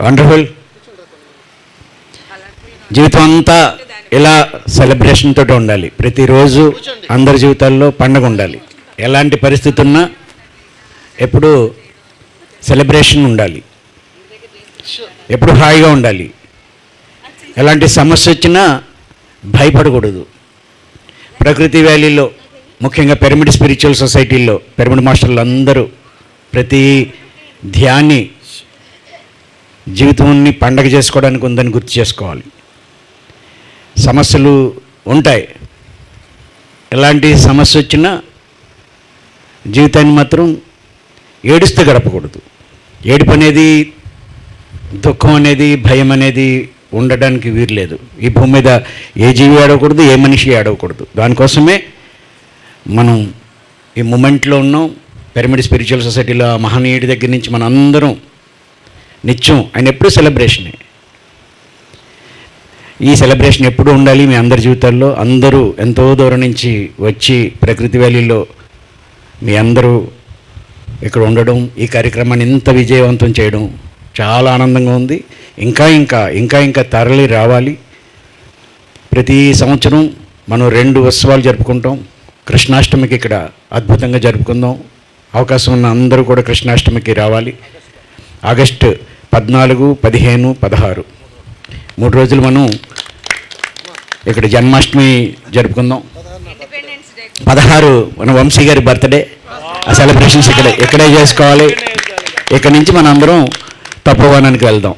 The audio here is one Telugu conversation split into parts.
వండర్ఫుల్ జీవితం అంతా ఇలా సెలబ్రేషన్ తోటి ఉండాలి. ప్రతిరోజు అందరి జీవితాల్లో పండగ ఉండాలి. ఎలాంటి పరిస్థితి ఉన్నా ఎప్పుడు సెలబ్రేషన్ ఉండాలి. ఎప్పుడు హాయిగా ఉండాలి. ఎలాంటి సమస్య వచ్చినా భయపడకూడదు. ప్రకృతి వ్యాలీలో ముఖ్యంగా పిరమిడ్ స్పిరిచువల్ సొసైటీల్లో పిరమిడ్ మాస్టర్లు అందరూ ప్రతి ధ్యాని జీవితాన్ని పండగ చేసుకోవడానికి ఉందని గుర్తు చేసుకోవాలి. సమస్యలు ఉంటాయి. ఎలాంటి సమస్య వచ్చినా జీవితాన్ని మాత్రం ఏడుస్తూ గడపకూడదు. ఏడుపు అనేది దుఃఖం అనేది భయం అనేది ఉండడానికి వీరలేదు ఈ భూమి మీద ఏ జీవి ఆడకూడదు ఏ మనిషి ఆడకూడదు దానికోసమే మనం ఈ మూమెంట్లో ఉన్నాం. పిరమిడ్ స్పిరిచువల్ సొసైటీలో మహనీయుడి దగ్గర నుంచి మన అందరం నిత్యం. ఆయన ఎప్పుడు సెలబ్రేషనే ఈ సెలబ్రేషన్ ఎప్పుడు ఉండాలి మీ అందరి జీవితాల్లో? అందరూ ఎంతో దూరం నుంచి వచ్చి ప్రకృతి వ్యాలీలో మీ అందరూ ఇక్కడ ఉండడం ఈ కార్యక్రమాన్ని ఇంత విజయవంతం చేయడం చాలా ఆనందంగా ఉంది. ఇంకా ఇంకా ఇంకా ఇంకా తరలి రావాలి. ప్రతి సంవత్సరం మనం రెండు ఉత్సవాలు జరుపుకుంటాం. కృష్ణాష్టమికి ఇక్కడ అద్భుతంగా జరుపుకుందాం. అవకాశం ఉన్న అందరూ కూడా కృష్ణాష్టమికి రావాలి. ఆగస్టు పద్నాలుగు పదిహేను పదహారు. మూడు రోజులు మనం ఇక్కడ జన్మాష్టమి జరుపుకుందాం. పదహారు మన వంశీ గారి బర్త్డే. ఆ సెలబ్రేషన్స్ ఇక్కడే ఇక్కడే చేసుకోవాలి. ఇక్కడ నుంచి మన అందరం తపోవనానికి వెళ్దాం.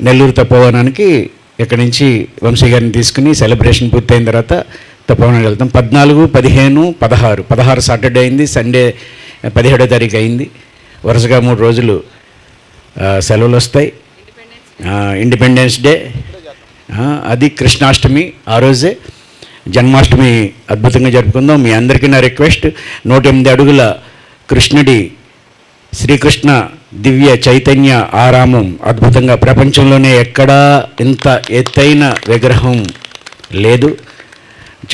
నెల్లూరు తపోవనానికి ఇక్కడ నుంచి వంశీ గారిని తీసుకుని సెలబ్రేషన్ పూర్తయిన తర్వాత తపోవనానికి వెళ్తాం. పద్నాలుగు పదిహేను పదహారు. పదహారు సాటర్డే అయింది సండే పదిహేడో తారీఖు అయింది. వరుసగా మూడు రోజులు సెలవులు వస్తాయి. ఇండిపెండెన్స్ డే అది కృష్ణాష్టమి ఆ రోజే జన్మాష్టమి అద్భుతంగా జరుపుకుందాం. మీ అందరికీ నా రిక్వెస్ట్ నూట ఎనిమిది అడుగుల కృష్ణుడి శ్రీకృష్ణ దివ్య చైతన్య ఆరామం అద్భుతంగా ప్రపంచంలోనే ఎక్కడా ఇంత ఎత్తైన విగ్రహం లేదు.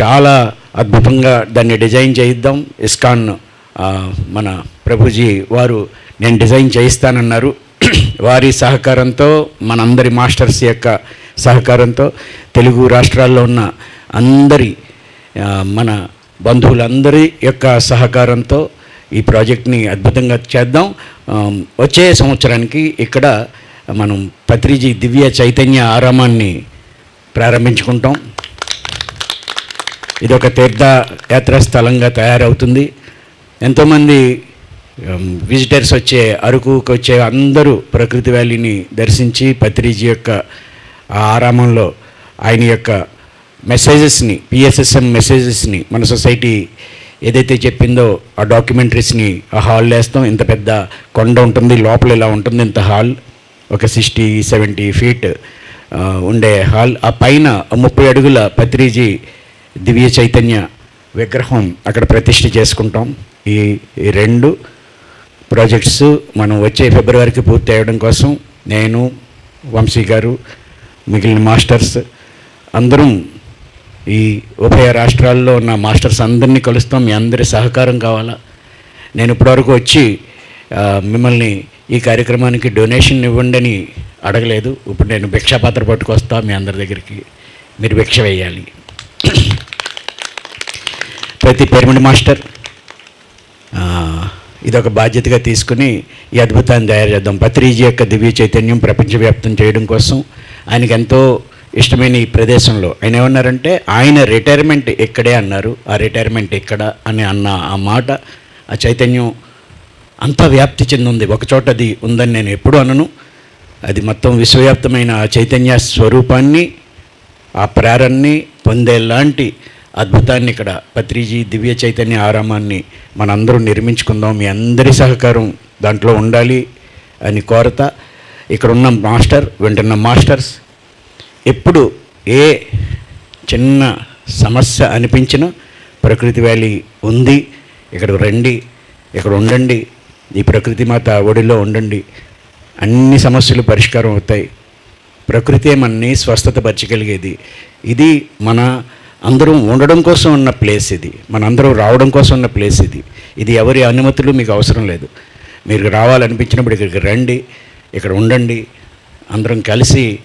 చాలా అద్భుతంగా దాన్ని డిజైన్ చేయిద్దాం. ఇస్కాన్ మన ప్రభుజీ వారు నేను డిజైన్ చేయిస్తానన్నారు. వారి సహకారంతో మనందరి మాస్టర్స్ యొక్క సహకారంతో తెలుగు రాష్ట్రాల్లో ఉన్న అందరి మన బంధువులందరి యొక్క సహకారంతో ఈ ప్రాజెక్ట్ని అద్భుతంగా చేద్దాం. వచ్చే సంవత్సరానికి ఇక్కడ మనం పత్రిజీ దివ్య చైతన్య ఆరామాన్ని ప్రారంభించుకుంటాం. ఇది ఒక తీర్థయాత్ర స్థలంగా తయారవుతుంది. ఎంతోమంది Um, విజిటర్స్ వచ్చే అరకుకి వచ్చే అందరూ ప్రకృతి వ్యాలీని దర్శించి పత్రిజీ యొక్క ఆరామంలో ఆయన యొక్క మెసేజెస్ని పిఎస్ఎస్ఎం మెసేజెస్ని మన సొసైటీ ఏదైతే చెప్పిందో ఆ డాక్యుమెంటరీస్ని ఆ హాల్ వేస్తాం. ఇంత పెద్ద కొండ ఉంటుంది లోపల ఇలా ఉంటుంది ఇంత హాల్. ఒక సిక్స్టీ సెవెంటీ ఫీట్ ఉండే హాల్. ఆ పైన ముప్పై అడుగుల పత్రిజీ దివ్య చైతన్య విగ్రహం అక్కడ ప్రతిష్ఠ చేసుకుంటాం. ఈ రెండు ప్రాజెక్ట్స్ మనం వచ్చే ఫిబ్రవరికి పూర్తి అయ్యడం కోసం నేను వంశీ గారు మిగిలిన మాస్టర్స్ అందరం ఈ ఉభయ రాష్ట్రాల్లో ఉన్న మాస్టర్స్ అందరినీ కలుస్తాం. మీ అందరి సహకారం కావాలా? నేను ఇప్పటివరకు వచ్చి మిమ్మల్ని ఈ కార్యక్రమానికి డొనేషన్ ఇవ్వండి అని అడగలేదు. ఇప్పుడు నేను భిక్షాపాత్ర పట్టుకొస్తా మీ అందరి దగ్గరికి. మీరు భిక్ష వేయాలి. ప్రతి పిరమిడ్ మాస్టర్. ఇదొక బాధ్యతగా తీసుకుని ఈ అద్భుతాన్ని తయారు చేద్దాం. పత్రిజీ యొక్క దివ్య చైతన్యం ప్రపంచవ్యాప్తం చేయడం కోసం ఆయనకి ఎంతో ఇష్టమైన ఈ ప్రదేశంలో. ఆయన ఏమన్నారంటే ఆయన రిటైర్మెంట్ ఇక్కడే అన్నారు. ఆ రిటైర్మెంట్ ఇక్కడ? అని అన్న ఆ మాట ఆ చైతన్యం అంతా వ్యాప్తి చెందింది. ఒకచోట అది ఉందని నేను ఎప్పుడూ అనను. అది మొత్తం విశ్వవ్యాప్తమైన ఆ చైతన్య స్వరూపాన్ని ఆ ప్రేరణని పొందేలాంటి అద్భుతాన్ని ఇక్కడ పత్రిజీ దివ్య చైతన్య ఆరామాన్ని మనందరూ నిర్మించుకుందాం. మీ అందరి సహకారం దాంట్లో ఉండాలి అని కోరత. ఇక్కడ ఉన్న మాస్టర్ వింటున్న మాస్టర్స్ ఎప్పుడు ఏ చిన్న సమస్య అనిపించినా ప్రకృతి వ్యాలీ ఉంది ఇక్కడ రండి ఇక్కడ ఉండండి ఈ ప్రకృతి మాత ఒడిలో ఉండండి. అన్ని సమస్యలు పరిష్కారం అవుతాయి. ప్రకృతే మనని స్వస్థత పరచగలిగేది. ఇది మన అందరం ఉండడం కోసం ఉన్న ప్లేస్ ఇది. మనందరం రావడం కోసం ఉన్న ప్లేస్ ఇది. ఇది ఎవరి అనుమతులు మీకు అవసరం లేదు. మీరు రావాలనిపించినప్పుడు ఇక్కడికి రండి ఇక్కడ ఉండండి. అందరం కలిసి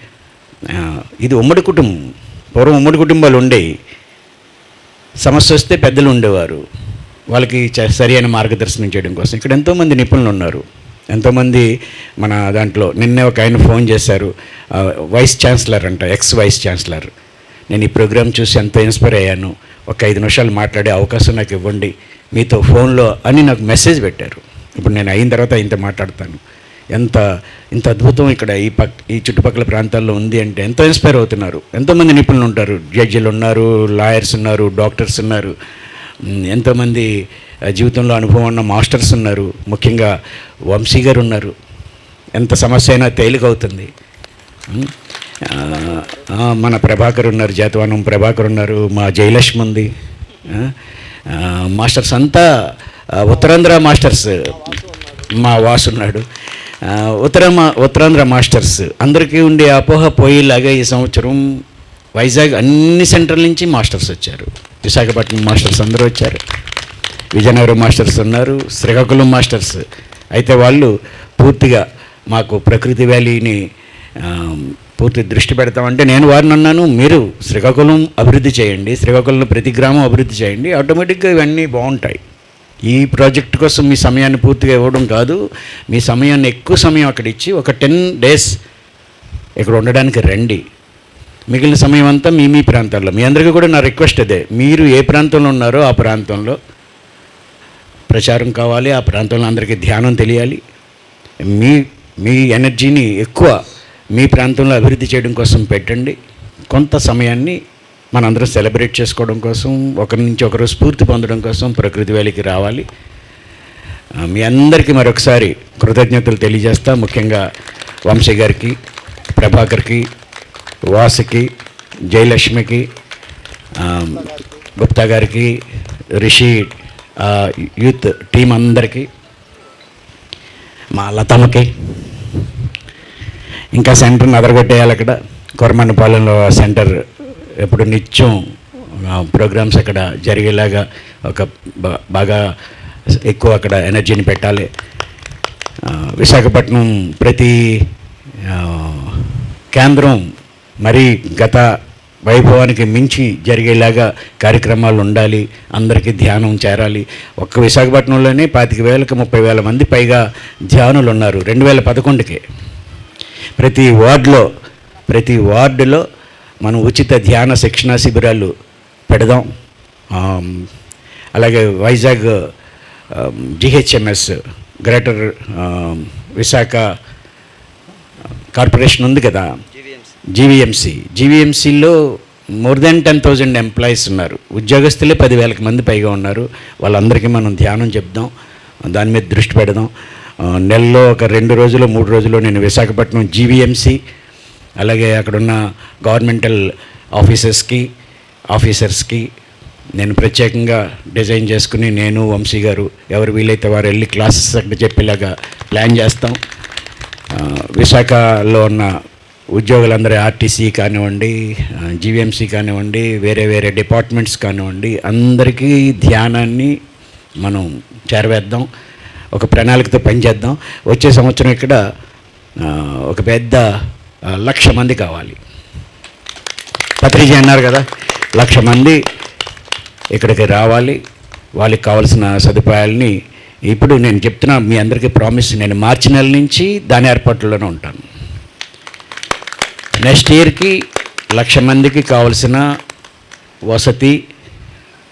ఇది ఉమ్మడి కుటుంబం. పూర్వం ఉమ్మడి కుటుంబాలు ఉండేవి సమస్య వస్తే పెద్దలు ఉండేవారు. వాళ్ళకి చ- సరి అయిన మార్గదర్శనం చేయడం కోసం. ఇక్కడ ఎంతోమంది నిపుణులు ఉన్నారు. ఎంతోమంది మన దాంట్లో నిన్నే ఒక ఆయన ఫోన్ చేశారు. వైస్ ఛాన్సలర్ అంట ఎక్స్ వైస్ ఛాన్సలర్ నేను ఈ ప్రోగ్రాం చూసి ఎంతో ఇన్స్పైర్ అయ్యాను. ఒక ఐదు నిమిషాలు మాట్లాడే అవకాశం నాకు ఇవ్వండి. మీతో ఫోన్లో అని నాకు మెసేజ్ పెట్టారు. ఇప్పుడు నేను అయిన తర్వాత ఇంత మాట్లాడతాను. ఎంత ఇంత అద్భుతం ఇక్కడ ఈ పక్ ఈ చుట్టుపక్కల ప్రాంతాల్లో ఉంది అంటే ఎంతో ఇన్స్పైర్ అవుతున్నారు. ఎంతోమంది నిపుణులు ఉంటారు. జడ్జిలు ఉన్నారు లాయర్స్ ఉన్నారు డాక్టర్స్ ఉన్నారు. ఎంతోమంది జీవితంలో అనుభవం ఉన్న మాస్టర్స్ ఉన్నారు. ముఖ్యంగా వంశీ గారు ఉన్నారు. ఎంత సమస్య అయినా తేలికవుతుంది మన ప్రభాకర్ ఉన్నారు జాతవానం ప్రభాకర్ ఉన్నారు మా జయలక్ష్మి ఉంది. మాస్టర్స్ అంతా ఉత్తరాంధ్ర మాస్టర్స్. మా వాసు ఉన్నాడు. ఉత్తర మా- ఉత్తరాంధ్ర మాస్టర్స్. అందరికీ ఉండే అపోహ పోయేలాగా ఈ సంవత్సరం వైజాగ్ అన్ని సెంటర్ల నుంచి మాస్టర్స్ వచ్చారు. విశాఖపట్నం మాస్టర్స్ అందరూ వచ్చారు. విజయనగరం మాస్టర్స్ ఉన్నారు. శ్రీకాకుళం మాస్టర్స్. అయితే వాళ్ళు పూర్తిగా మాకు ప్రకృతి వ్యాలీని పూర్తి దృష్టి పెడతామంటే నేను వారిని అన్నాను మీరు శ్రీకాకుళం అభివృద్ధి చేయండి శ్రీకాకుళంలో ప్రతి గ్రామం అభివృద్ధి చేయండి ఆటోమేటిక్గా ఇవన్నీ బాగుంటాయి. ఈ ప్రాజెక్ట్ కోసం మీ సమయాన్ని పూర్తిగా ఇవ్వడం కాదు మీ సమయాన్ని ఎక్కువ సమయం అక్కడ ఇచ్చి ఒక టెన్ డేస్ ఇక్కడ ఉండడానికి రండి. మిగిలిన సమయం అంతా మీ మీ ప్రాంతాల్లో. మీ అందరికీ కూడా నా రిక్వెస్ట్ అదే మీరు ఏ ప్రాంతంలో ఉన్నారో ఆ ప్రాంతంలో ప్రచారం కావాలి ఆ ప్రాంతంలో అందరికీ ధ్యానం తెలియాలి. మీ మీ ఎనర్జీని ఎక్కువ మీ ప్రాంతంలో అభివృద్ధి చేయడం కోసం పెట్టండి. కొంత సమయాన్ని మనందరం సెలబ్రేట్ చేసుకోవడం కోసం ఒకరి నుంచి ఒకరు స్ఫూర్తి పొందడం కోసం ప్రకృతి వేలికి రావాలి. మీ అందరికీ మరొకసారి కృతజ్ఞతలు తెలియజేస్తా. ముఖ్యంగా వంశీ గారికి ప్రభాకర్కి వాసుకి జయలక్ష్మికి గుప్తా గారికి రిషి యూత్ టీం అందరికీ మా లతమ్మకి ఇంకా సెంటర్ని అదరగొట్టేయాలి అక్కడ. కొరమన్నపాలెంలో సెంటర్ ఎప్పుడు నిత్యం ప్రోగ్రామ్స్ అక్కడ జరిగేలాగా ఒక బాగా ఎక్కువ అక్కడ ఎనర్జీని పెట్టాలి. విశాఖపట్నం ప్రతి కేంద్రం మరి గత వైభవానికి మించి జరిగేలాగా కార్యక్రమాలు ఉండాలి. అందరికీ ధ్యానం చేరాలి. ఒక్క విశాఖపట్నంలోనే పాతిక వేలకు ముప్పై వేల మంది పైగా ధ్యానులు ఉన్నారు. రెండు వేల పదకొండుకే. ప్రతి వార్డులో ప్రతి వార్డులో మనం ఉచిత ధ్యాన శిక్షణా శిబిరాలు పెడదాం. అలాగే Vizag GHMS greater Visakha corporation ఉంది కదా? GVMC. జీవీఎంసీలో more than ten thousand employees ఉన్నారు. ఉద్యోగస్తులే పదివేలకు మంది పైగా ఉన్నారు. వాళ్ళందరికీ మనం ధ్యానం చెప్దాం. దాని మీద దృష్టి పెడదాం. నెలలో ఒక రెండు రోజులు మూడు రోజులు నేను విశాఖపట్నం జీవీఎంసీ అలాగే అక్కడున్న గవర్నమెంటల్ ఆఫీసర్స్కి ఆఫీసర్స్కి నేను ప్రత్యేకంగా డిజైన్ చేసుకుని నేను వంశీ గారు ఎవరు వీలైతే వారు వెళ్ళి క్లాసెస్ అక్కడ చెప్పేలాగా ప్లాన్ చేస్తాం. విశాఖలో ఉన్న ఉద్యోగులందరూ ఆర్టీసీ కానివ్వండి జీవీఎంసీ కానివ్వండి వేరే వేరే డిపార్ట్మెంట్స్ కానివ్వండి అందరికీ ధ్యానాన్ని మనం చేరవేద్దాం. ఒక ప్రణాళికతో పనిచేద్దాం. వచ్చే సంవత్సరం ఇక్కడ ఒక పెద్ద లక్ష మంది కావాలి. పత్రిజీ అన్నారు కదా లక్ష మంది ఇక్కడికి రావాలి. వాళ్ళకి కావాల్సిన సదుపాయాలని ఇప్పుడు నేను చెప్తున్నా మీ అందరికీ ప్రామిస్ నేను మార్చి నెల నుంచి దాని ఏర్పాట్లలోనే ఉంటాను. నెక్స్ట్ ఇయర్కి లక్ష మందికి కావలసిన వసతి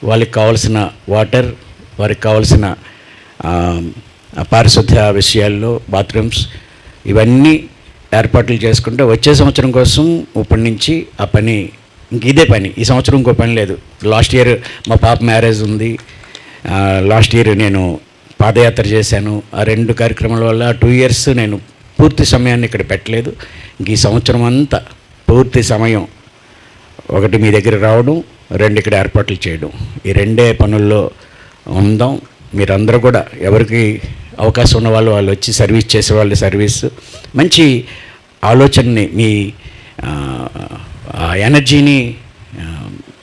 వాళ్ళకి కావాల్సిన వాటర్ వారికి కావాల్సిన పారిశుద్ధ్య విషయాల్లో బాత్రూమ్స్ ఇవన్నీ ఏర్పాట్లు చేసుకుంటే వచ్చే సంవత్సరం కోసం ఇప్పటి నుంచి ఆ పని ఇంక ఇదే పని. ఈ సంవత్సరం ఇంకో పని లేదు. లాస్ట్ ఇయర్ మా పాప మ్యారేజ్ ఉంది. లాస్ట్ ఇయర్ నేను పాదయాత్ర చేశాను. ఆ రెండు కార్యక్రమాల వల్ల టూ ఇయర్స్ నేను పూర్తి సమయాన్ని ఇక్కడ పెట్టలేదు. ఈ సంవత్సరం అంతా పూర్తి సమయం ఒకటి మీ దగ్గర రావడం రెండు ఇక్కడ ఏర్పాట్లు చేయడం. ఈ రెండే పనుల్లో ఉందాం. మీరందరూ కూడా ఎవరికి అవకాశం ఉన్న వాళ్ళు వాళ్ళు వచ్చి సర్వీస్ చేసే వాళ్ళు సర్వీస్. మంచి ఆలోచనని మీ ఆ, ఎనర్జీని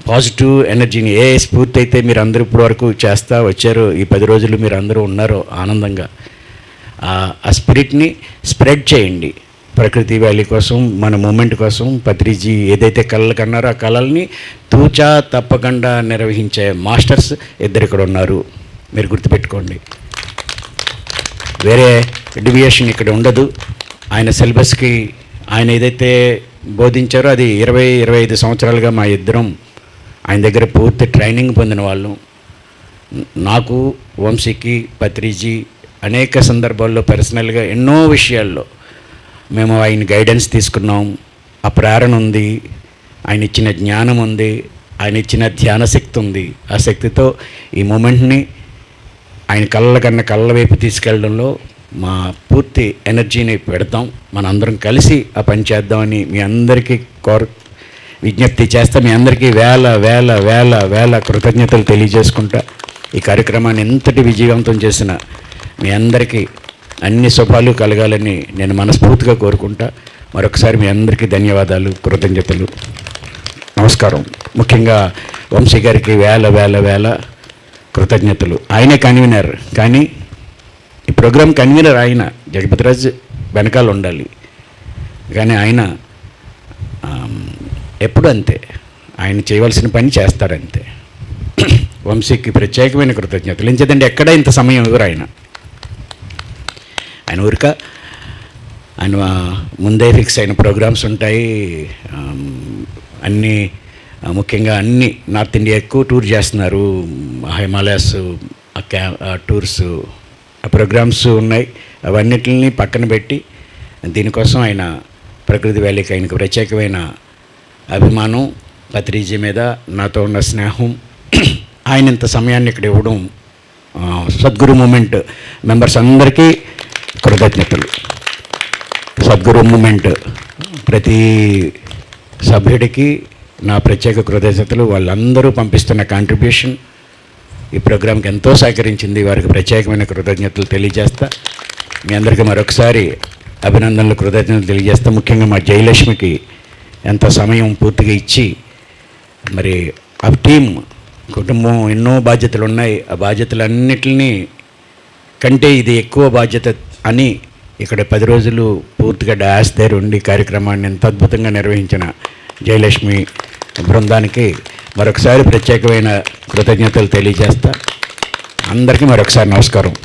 పాజిటివ్ ఎనర్జీని ఏ స్ఫూర్తి అయితే మీరు అందరూ ఇప్పటి వరకు వచ్చారు ఈ పది రోజులు మీరు అందరూ ఉన్నారో ఆనందంగా ఆ- ఆ స్పిరిట్ని స్ప్రెడ్ చేయండి. ప్రకృతి వ్యాలీ కోసం మన మూమెంట్ కోసం పత్రిజీ ఏదైతే కళలు కన్నారో ఆ కళల్ని తూచా తప్పకుండా నిర్వహించే మాస్టర్స్ ఇద్దరు ఇక్కడ ఉన్నారు. మీరు గుర్తుపెట్టుకోండి. వేరే డివియేషన్ ఇక్కడ ఉండదు. ఆయన సిలబస్కి ఆయన ఏదైతే బోధించారో అది ఇరవై ఇరవై ఐదు సంవత్సరాలుగా మా ఇద్దరం ఆయన దగ్గర పూర్తి ట్రైనింగ్ పొందిన వాళ్ళం. నాకు వంశీకి పత్రిజీ అనేక సందర్భాల్లో పర్సనల్గా ఎన్నో విషయాల్లో మేము ఆయన గైడెన్స్ తీసుకున్నాం. ఆ ప్రేరణ ఉంది ఆయన ఇచ్చిన జ్ఞానం ఉంది ఆయన ఇచ్చిన ధ్యాన శక్తి ఉంది. ఆ శక్తితో ఈ మూమెంట్ని ఆయన కళ్ళ కన్నా కళ్ళ వైపు తీసుకెళ్ళడంలో మా పూర్తి ఎనర్జీని పెడతాం. మనందరం కలిసి ఆ పని చేద్దామని మీ అందరికీ కోర విజ్ఞప్తి చేస్తా. మీ అందరికీ వేల వేల వేల వేల కృతజ్ఞతలు తెలియజేసుకుంటా. ఈ కార్యక్రమాన్ని ఎంతటి విజయవంతం చేసిన మీ అందరికీ అన్ని శుభాలు కలగాలని నేను మనస్ఫూర్తిగా కోరుకుంటా. మరొకసారి మీ అందరికీ ధన్యవాదాలు కృతజ్ఞతలు. నమస్కారం. ముఖ్యంగా వంశీ గారికి వేల వేల వేల కృతజ్ఞతలు. ఆయనే కన్వీనర్ కానీ ఈ ప్రోగ్రామ్ కన్వీనర్ ఆయన జగపతిరాజ్ వెనకాల ఉండాలి. కానీ ఆయన ఎప్పుడు అంతే. ఆయన చేయవలసిన పని చేస్తారంతే. వంశీకి ప్రత్యేకమైన కృతజ్ఞతలు. ఎంచేదండి ఎక్కడ ఇంత సమయం ఇవ్వరు ఆయన? ఆయన ఊరిక ఆయన ముందే ఫిక్స్ అయిన ప్రోగ్రామ్స్ ఉంటాయి. అన్నీ ముఖ్యంగా అన్ని నార్త్ ఇండియా ఎక్కువ టూర్ చేస్తున్నారు. హిమాలయాస్ క్యా టూర్స్ ఆ ప్రోగ్రామ్స్ ఉన్నాయి. అవన్నిటిని పక్కన పెట్టి దీనికోసం ఆయన ప్రకృతి వ్యాలీకి ఆయనకు ప్రత్యేకమైన అభిమానం పత్రిజీ మీద నాతో ఉన్న స్నేహం ఆయన ఇంత సమయాన్ని ఇక్కడ ఇవ్వడం సద్గురు మూమెంట్ మెంబర్స్ అందరికీ కృతజ్ఞతలు. సద్గురు మూమెంట్ ప్రతి సభ్యుడికి నా ప్రత్యేక కృతజ్ఞతలు వాళ్ళందరూ పంపిస్తున్న కాంట్రిబ్యూషన్ ఈ ప్రోగ్రాంకి ఎంతో సహకరించింది. వారికి ప్రత్యేకమైన కృతజ్ఞతలు తెలియజేస్తా. మీ అందరికీ మరొకసారి అభినందనలు కృతజ్ఞతలు తెలియజేస్తా. ముఖ్యంగా మా జయలక్ష్మికి ఎంత సమయం పూర్తిగా ఇచ్చి మరి ఆ టీం కుటుంబం ఎన్నో బాధ్యతలు ఉన్నాయి. ఆ బాధ్యతలన్నిటిని కంటే ఇది ఎక్కువ బాధ్యత అని ఇక్కడ పది రోజులు పూర్తిగా డాష్ దగ్గర ఉండి కార్యక్రమాన్ని ఎంత అద్భుతంగా నిర్వహించిన జయలక్ష్మి బృందానికి మరొకసారి ప్రత్యేకమైన కృతజ్ఞతలు తెలియజేస్తా. అందరికీ మరొకసారి నమస్కారం.